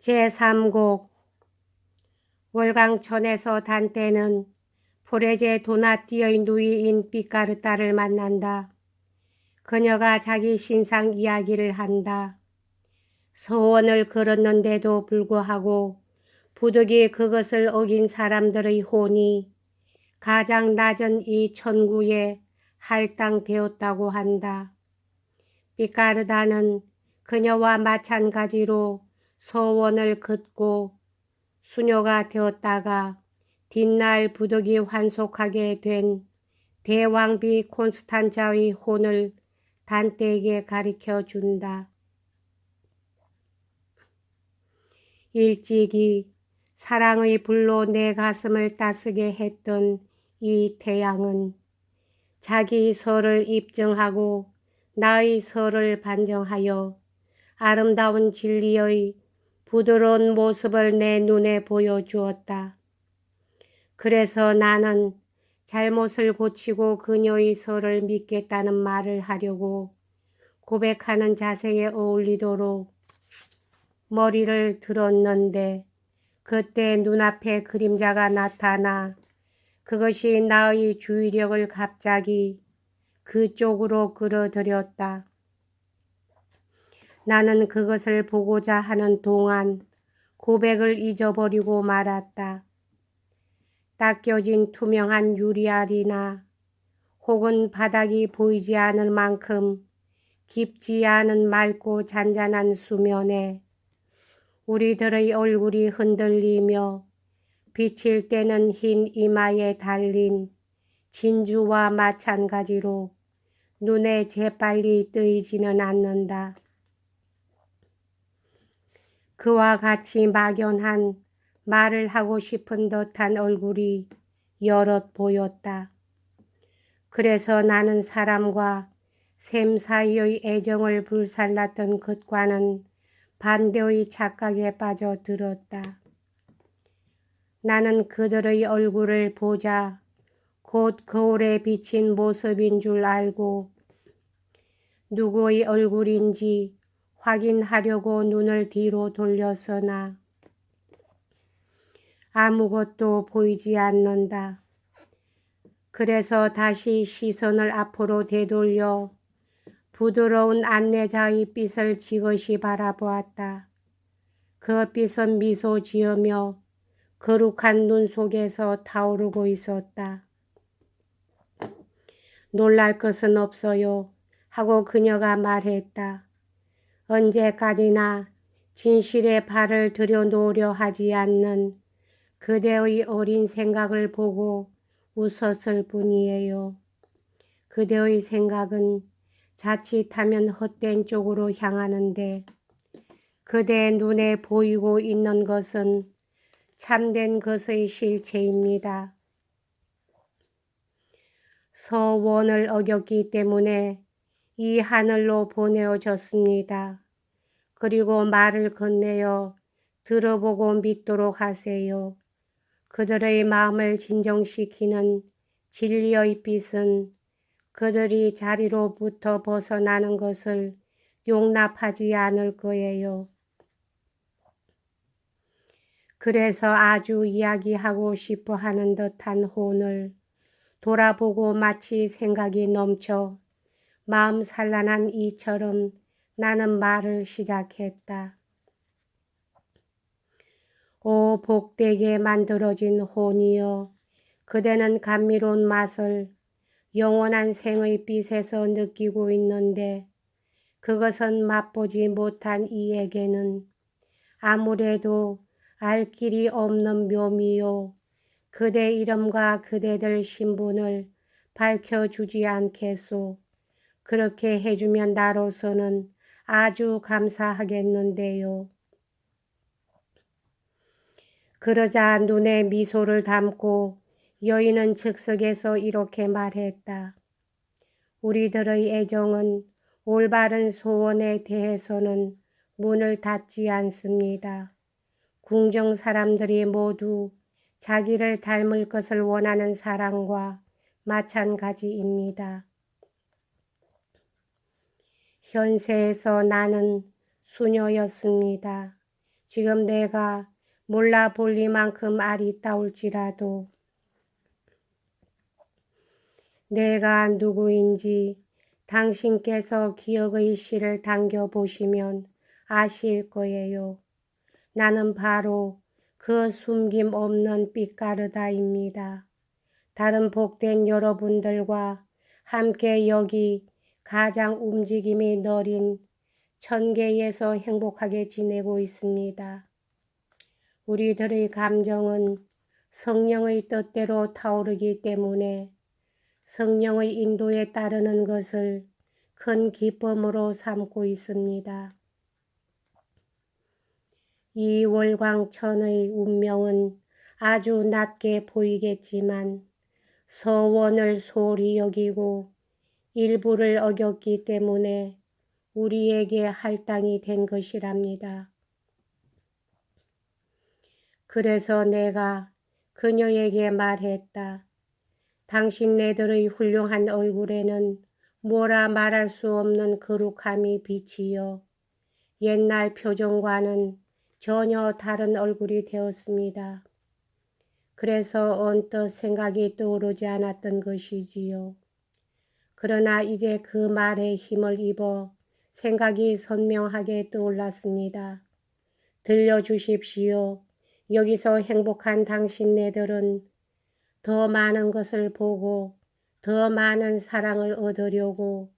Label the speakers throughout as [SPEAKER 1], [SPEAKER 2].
[SPEAKER 1] 제3곡 월강천에서 단때는 포레제 도나티의 누이인 삐까르따를 만난다. 그녀가 자기 신상 이야기를 한다. 서원을 걸었는데도 불구하고 부득이 그것을 어긴 사람들의 혼이 가장 낮은 이 천구에 할당되었다고 한다. 삐까르다는 그녀와 마찬가지로 소원을 긋고 수녀가 되었다가 뒷날 부득이 환속하게 된 대왕비 콘스탄자의 혼을 단테에게 가리켜 준다. 일찍이 사랑의 불로 내 가슴을 따스게 했던 이 태양은 자기 설을 입증하고 나의 설을 반정하여 아름다운 진리의 부드러운 모습을 내 눈에 보여주었다. 그래서 나는 잘못을 고치고 그녀의 설을 믿겠다는 말을 하려고 고백하는 자세에 어울리도록 머리를 들었는데 그때 눈앞에 그림자가 나타나 그것이 나의 주의력을 갑자기 그쪽으로 끌어들였다. 나는 그것을 보고자 하는 동안 고백을 잊어버리고 말았다. 닦여진 투명한 유리알이나 혹은 바닥이 보이지 않을 만큼 깊지 않은 맑고 잔잔한 수면에 우리들의 얼굴이 흔들리며 비칠 때는 흰 이마에 달린 진주와 마찬가지로 눈에 재빨리 뜨이지는 않는다. 그와 같이 막연한 말을 하고 싶은 듯한 얼굴이 여럿 보였다. 그래서 나는 사람과 샘 사이의 애정을 불살랐던 것과는 반대의 착각에 빠져들었다. 나는 그들의 얼굴을 보자 곧 거울에 비친 모습인 줄 알고 누구의 얼굴인지 확인하려고 눈을 뒤로 돌렸으나 아무것도 보이지 않는다. 그래서 다시 시선을 앞으로 되돌려 부드러운 안내자의 빛을 지그시 바라보았다. 그 빛은 미소 지으며 거룩한 눈 속에서 타오르고 있었다. 놀랄 것은 없어요. 하고 그녀가 말했다. 언제까지나 진실의 발을 들여놓으려 하지 않는 그대의 어린 생각을 보고 웃었을 뿐이에요. 그대의 생각은 자칫하면 헛된 쪽으로 향하는데 그대 눈에 보이고 있는 것은 참된 것의 실체입니다. 서원을 어겼기 때문에 이 하늘로 보내어졌습니다. 그리고 말을 건네어 들어보고 믿도록 하세요. 그들의 마음을 진정시키는 진리의 빛은 그들이 자리로부터 벗어나는 것을 용납하지 않을 거예요. 그래서 아주 이야기하고 싶어 하는 듯한 혼을 돌아보고 마치 생각이 넘쳐 마음 산란한 이처럼 나는 말을 시작했다. 오 복되게 만들어진 혼이여 그대는 감미로운 맛을 영원한 생의 빛에서 느끼고 있는데 그것은 맛보지 못한 이에게는 아무래도 알 길이 없는 묘미요 그대 이름과 그대들 신분을 밝혀주지 않겠소. 그렇게 해주면 나로서는 아주 감사하겠는데요. 그러자 눈에 미소를 담고 여인은 즉석에서 이렇게 말했다. 우리들의 애정은 올바른 소원에 대해서는 문을 닫지 않습니다. 궁정 사람들이 모두 자기를 닮을 것을 원하는 사랑과 마찬가지입니다. 현세에서 나는 수녀였습니다. 지금 내가 몰라 볼리만큼 아리따울지라도 내가 누구인지 당신께서 기억의 실을 당겨 보시면 아실 거예요. 나는 바로 그 숨김 없는 삐까르다입니다. 다른 복된 여러분들과 함께 여기 가장 움직임이 너린 천계에서 행복하게 지내고 있습니다. 우리들의 감정은 성령의 뜻대로 타오르기 때문에 성령의 인도에 따르는 것을 큰 기쁨으로 삼고 있습니다. 이 월광천의 운명은 아주 낮게 보이겠지만 서원을 소홀히 여기고 일부를 어겼기 때문에 우리에게 할당이 된 것이랍니다. 그래서 내가 그녀에게 말했다. 당신네들의 훌륭한 얼굴에는 뭐라 말할 수 없는 거룩함이 비치여 옛날 표정과는 전혀 다른 얼굴이 되었습니다. 그래서 언뜻 생각이 떠오르지 않았던 것이지요. 그러나 이제 그 말에 힘을 입어 생각이 선명하게 떠올랐습니다. 들려주십시오. 여기서 행복한 당신네들은 더 많은 것을 보고 더 많은 사랑을 얻으려고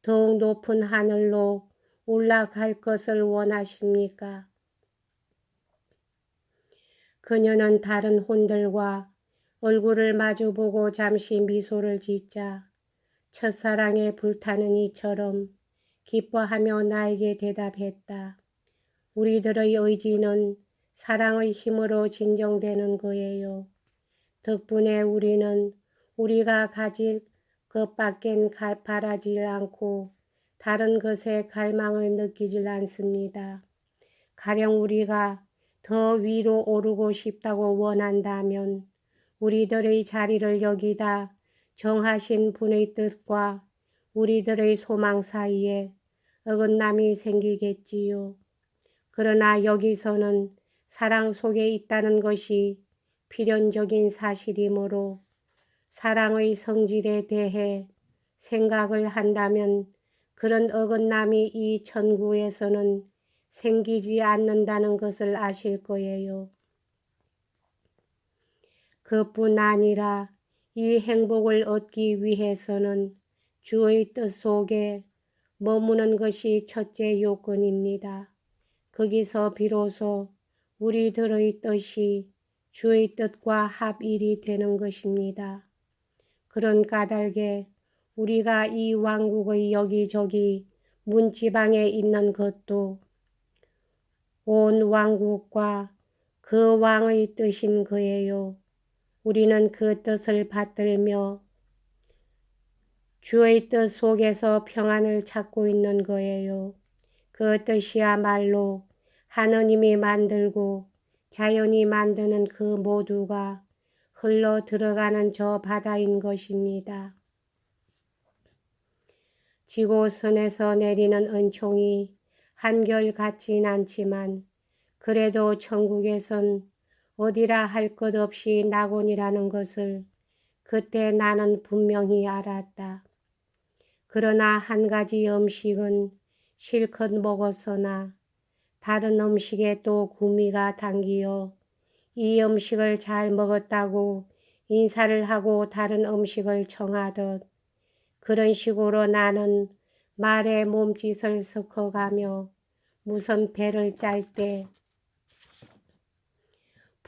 [SPEAKER 1] 더욱 높은 하늘로 올라갈 것을 원하십니까? 그녀는 다른 혼들과 얼굴을 마주보고 잠시 미소를 짓자 첫사랑에 불타는 이처럼 기뻐하며 나에게 대답했다. 우리들의 의지는 사랑의 힘으로 진정되는 거예요. 덕분에 우리는 우리가 가질 것밖엔 바라질 않고 다른 것에 갈망을 느끼질 않습니다. 가령 우리가 더 위로 오르고 싶다고 원한다면 우리들의 자리를 여기다 정하신 분의 뜻과 우리들의 소망 사이에 어긋남이 생기겠지요. 그러나 여기서는 사랑 속에 있다는 것이 필연적인 사실이므로 사랑의 성질에 대해 생각을 한다면 그런 어긋남이 이 천구에서는 생기지 않는다는 것을 아실 거예요. 그뿐 아니라 이 행복을 얻기 위해서는 주의 뜻 속에 머무는 것이 첫째 요건입니다. 거기서 비로소 우리들의 뜻이 주의 뜻과 합일이 되는 것입니다. 그런 까닭에 우리가 이 왕국의 여기저기 문지방에 있는 것도 온 왕국과 그 왕의 뜻인 거예요. 우리는 그 뜻을 받들며 주의 뜻 속에서 평안을 찾고 있는 거예요. 그 뜻이야말로 하느님이 만들고 자연이 만드는 그 모두가 흘러 들어가는 저 바다인 것입니다. 지고선에서 내리는 은총이 한결같진 않지만 그래도 천국에선 어디라 할 것 없이 낙원이라는 것을 그때 나는 분명히 알았다. 그러나 한 가지 음식은 실컷 먹었으나 다른 음식에 또 구미가 당기어 이 음식을 잘 먹었다고 인사를 하고 다른 음식을 청하듯 그런 식으로 나는 말의 몸짓을 섞어가며 무슨 배를 짤 때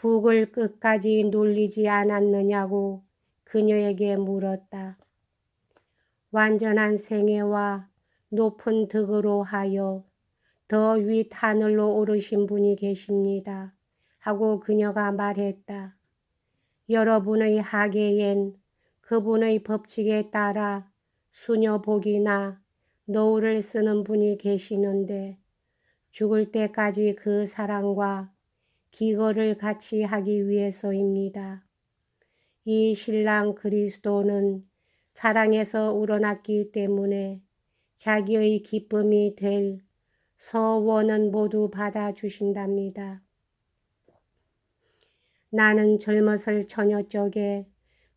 [SPEAKER 1] 북을 끝까지 놀리지 않았느냐고 그녀에게 물었다. 완전한 생애와 높은 덕으로 하여 더 윗 하늘로 오르신 분이 계십니다. 하고 그녀가 말했다. 여러분의 하계엔 그분의 법칙에 따라 수녀복이나 노을을 쓰는 분이 계시는데 죽을 때까지 그 사랑과 기거를 같이 하기 위해서입니다. 이 신랑 그리스도는 사랑에서 우러났기 때문에 자기의 기쁨이 될 서원은 모두 받아주신답니다. 나는 젊었을 처녀 쪽에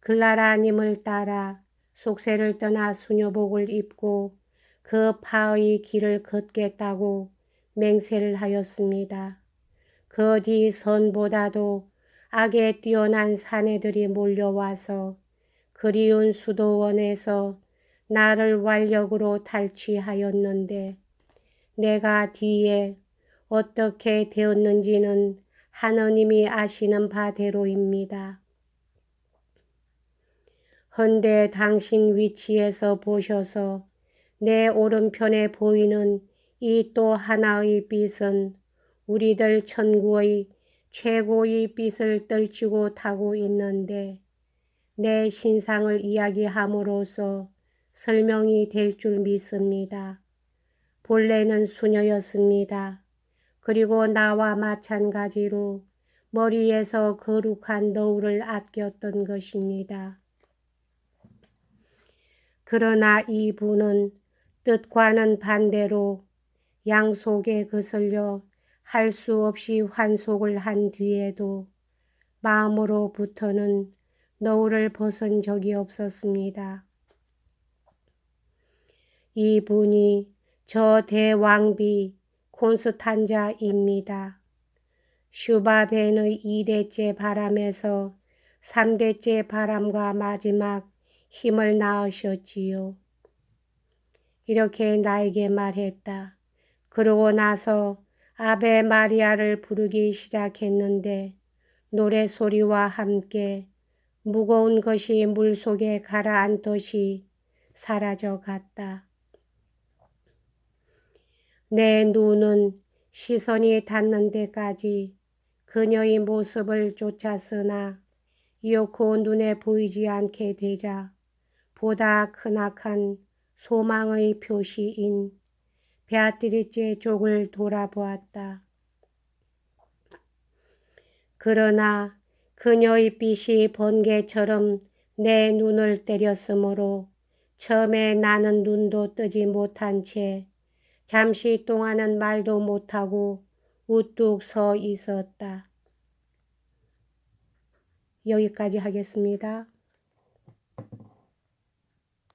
[SPEAKER 1] 글라라님을 따라 속세를 떠나 수녀복을 입고 그 파의 길을 걷겠다고 맹세를 하였습니다. 그 뒤 선보다도 악에 뛰어난 사내들이 몰려와서 그리운 수도원에서 나를 완력으로 탈취하였는데 내가 뒤에 어떻게 되었는지는 하느님이 아시는 바대로입니다. 헌데 당신 위치에서 보셔서 내 오른편에 보이는 이 또 하나의 빛은 우리들 천구의 최고의 빛을 떨치고 타고 있는데 내 신상을 이야기함으로써 설명이 될 줄 믿습니다. 본래는 수녀였습니다. 그리고 나와 마찬가지로 머리에서 거룩한 너울을 아꼈던 것입니다. 그러나 이분은 뜻과는 반대로 양속에 거슬려 할 수 없이 환속을 한 뒤에도 마음으로부터는 너울을 벗은 적이 없었습니다. 이분이 저 대왕비 콘스탄자입니다. 슈바벤의 2대째 바람에서 3대째 바람과 마지막 힘을 낳으셨지요. 이렇게 나에게 말했다. 그러고 나서 아베 마리아를 부르기 시작했는데 노래 소리와 함께 무거운 것이 물 속에 가라앉듯이 사라져 갔다. 내 눈은 시선이 닿는 데까지 그녀의 모습을 쫓았으나 이어코 눈에 보이지 않게 되자 보다 크나큰 소망의 표시인 베아트리제 쪽을 돌아보았다. 그러나 그녀의 빛이 번개처럼 내 눈을 때렸으므로 처음에 나는 눈도 뜨지 못한 채 잠시 동안은 말도 못하고 우뚝 서 있었다. 여기까지 하겠습니다.